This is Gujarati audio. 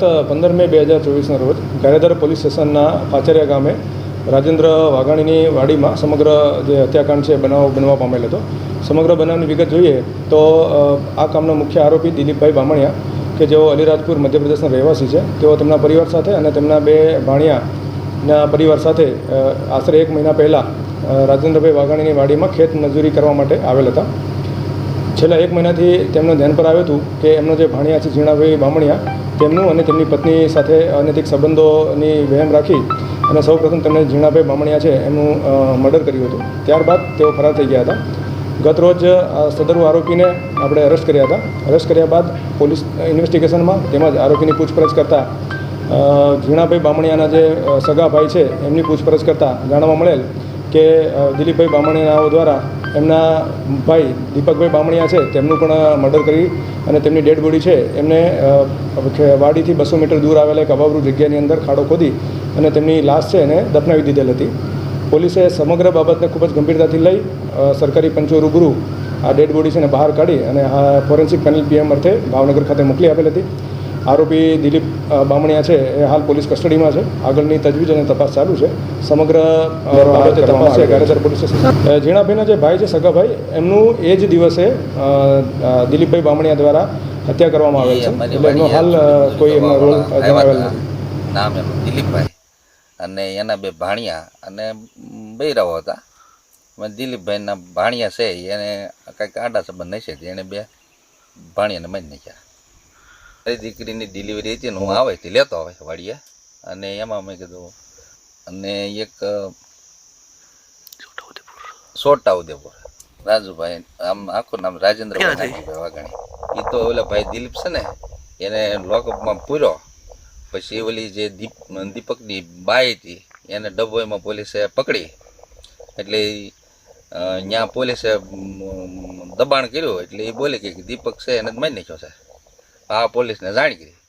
ગત પંદર મે બે હજાર ચોવીસના રોજ ગારેધર પોલીસ સ્ટેશનના પાચરિયા ગામે રાજેન્દ્ર વાઘાણીની વાડીમાં સમગ્ર જે હત્યાકાંડ છે બનાવ બનવા પામેલ હતો. સમગ્ર બનાવની વિગત જોઈએ તો આ કામનો મુખ્ય આરોપી દિલીપભાઈ બામણિયા કે જેઓ અલીરાજપુર મધ્યપ્રદેશના રહેવાસી છે. તેઓ તેમના પરિવાર સાથે અને તેમના બે ભાણિયાના પરિવાર સાથે આશરે એક મહિના પહેલાં રાજેન્દ્રભાઈ વાઘાણીની વાડીમાં ખેત મજૂરી કરવા માટે આવેલ હતા. છેલ્લા એક મહિનાથી તેમનું ધ્યાન પર આવ્યું હતું કે એમનો જે ભાણિયા છે, ઝીણાભાઈ બામણિયા, તેમનું અને તેમની પત્ની સાથે અનૈતિક સંબંધોની વહેમ રાખી અને સૌપ્રથમ તેમણે ઝીણાભાઈ બામણિયા છે એમનું મર્ડર કર્યું હતું. ત્યારબાદ તેઓ ફરાર થઈ ગયા હતા. ગત રોજ સદરુ આરોપીને આપણે અરેસ્ટ કર્યા હતા. અરેસ્ટ કર્યા બાદ પોલીસ ઇન્વેસ્ટિગેશનમાં તેમજ આરોપીની પૂછપરછ કરતાં ઝીણાભાઈ બામણિયાના જે સગા ભાઈ છે, એમની પૂછપરછ કરતાં જાણવા મળેલ કે દિલીપભાઈ બામણિયાઓ દ્વારા એમના ભાઈ દીપકભાઈ બામણિયા છે, તેમનું પણ મર્ડર કરી અને તેમની ડેડ બોડી છે. એમને વાડીથી બસો મીટર દૂર આવેલા એક અવાવરૂ જગ્યાની અંદર ખાડો ખોદી અને તેમની લાશ છે એને દફનાવી દીધેલ હતી. પોલીસે સમગ્ર બાબતને ખૂબ જ ગંભીરતાથી લઈ સરકારી પંચો રૂબરૂ આ ડેડ બોડી છે એને બહાર કાઢી અને આ ફોરેન્સિક પેનલ પીએમ અર્થે ભાવનગર ખાતે મોકલી આપેલ હતી. આરોપી દિલીપ બામણિયા છે એ હાલ પોલીસ કસ્ટડીમાં છે. આગળની તજવીજ અને તપાસ ચાલુ છે. સમગ્ર બાબતે તપાસ છે ગારેધર પોલીસ સ્ટેશન. ઝીણાભાઈના જે ભાઈ છે સગા ભાઈ એમનું એ જ દિવસે દિલીપભાઈ બામણિયા દ્વારા હત્યા કરવામાં આવેલ છે. એટલે એમનો હાલ કોઈ એમનો રોલ જણાવેલ નથી. નામ એમનું દિલીપભાઈ. અને એના બે ભાણિયા અને બૈરાઓ હતા. દિલીપભાઈના ભાણિયા છે એને કાંઈક આડા સંબંધ નહીં છે એને બે ભાણિયાને મારી નાખ્યા. દીકરીની ડિલિવરી હતી ને હું આવે તે લેતો આવે વાડિયા અને એમાં મેં કીધું અને એક સોટા ઉદેપુર રાજુભાઈ આમ આખું નામ રાજેન્દ્રભાઈ વાઘાણી. એ તો ઓલા ભાઈ દિલીપ છે ને એને લોકઅપમાં પૂર્યો. પછી ઓલી જે દીપ દીપકની બાઈ હતી એને ડભોઈમાં પોલીસે પકડી. એટલે ત્યાં પોલીસે દબાણ કર્યું. એટલે એ બોલે કે દીપક છે એને જ મારી નાખ્યો છે. આ પોલીસને જાણ કરી.